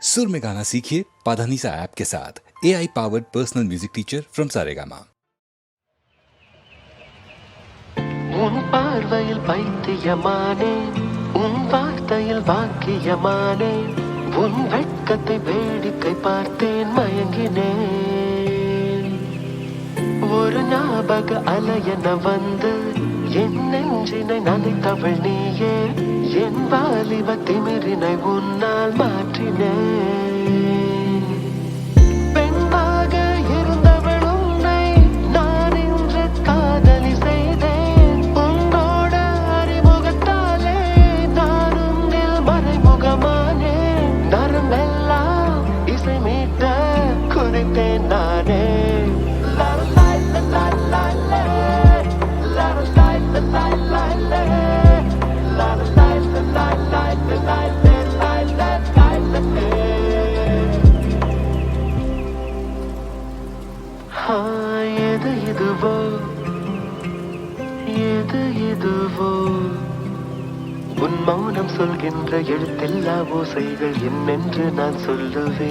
सुर में गाना सीखिए पाधानीसा ऐप के साथ A I powered personal music teacher from Saregama உன் பார்வையில் பைத்தியமானே உன் வார்த்தையில் வாக்கியமானே உன் வெட்கத்தை வேடிக்கை பார்த்தேன் மயங்கினேன் ஒரு ஞாபக அலையன வந்து என் நெஞ்சினை நனைத்தவள் நீயே என் வாலிப திமிரினை உன்னால் மாற்றினேன் சொல்கின்ற எழுத்தெல்லா ஓசைகள் என்னென்று நான் சொல்லுவே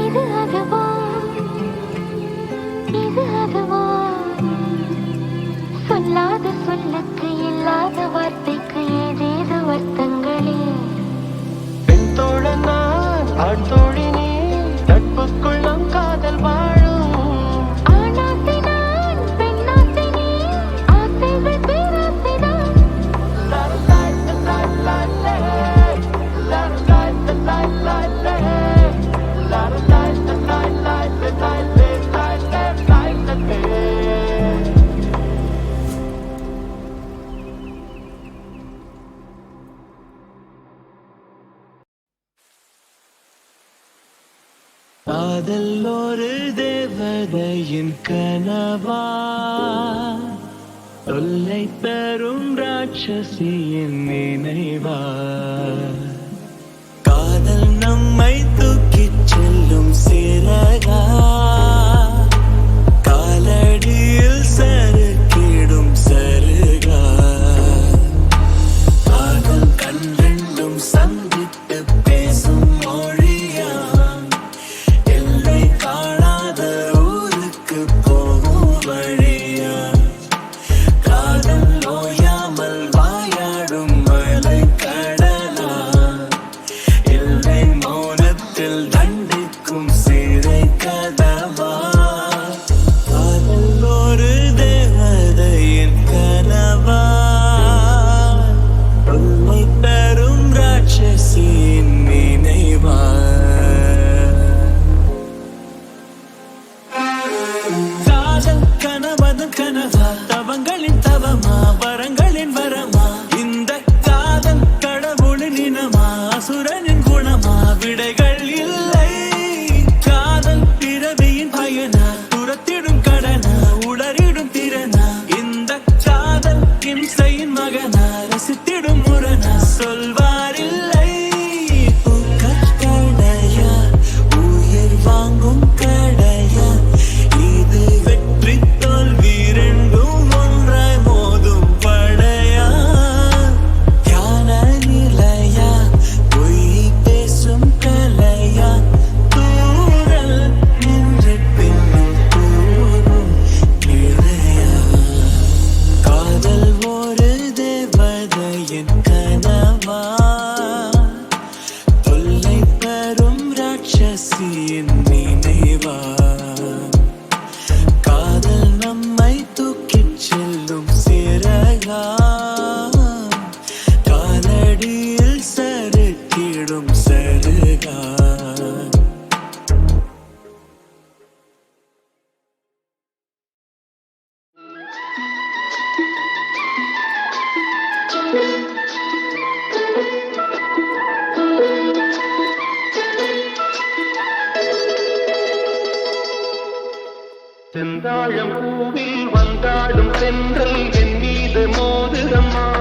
இது அதுவா? இது அதுவா? சொல்லாத சொல்லுக்கு இல்லாத வார்த்தைக்கு ஏதேது வருத்தங்களே? பெண் தோழ நான் காதல் ஒரு தேவதையின் கனவா? தொல்லை தரும் ராட்சசியின் நினைவா? பூவில் வந்தாடும் சென்றல் என் மீது மோதிரம்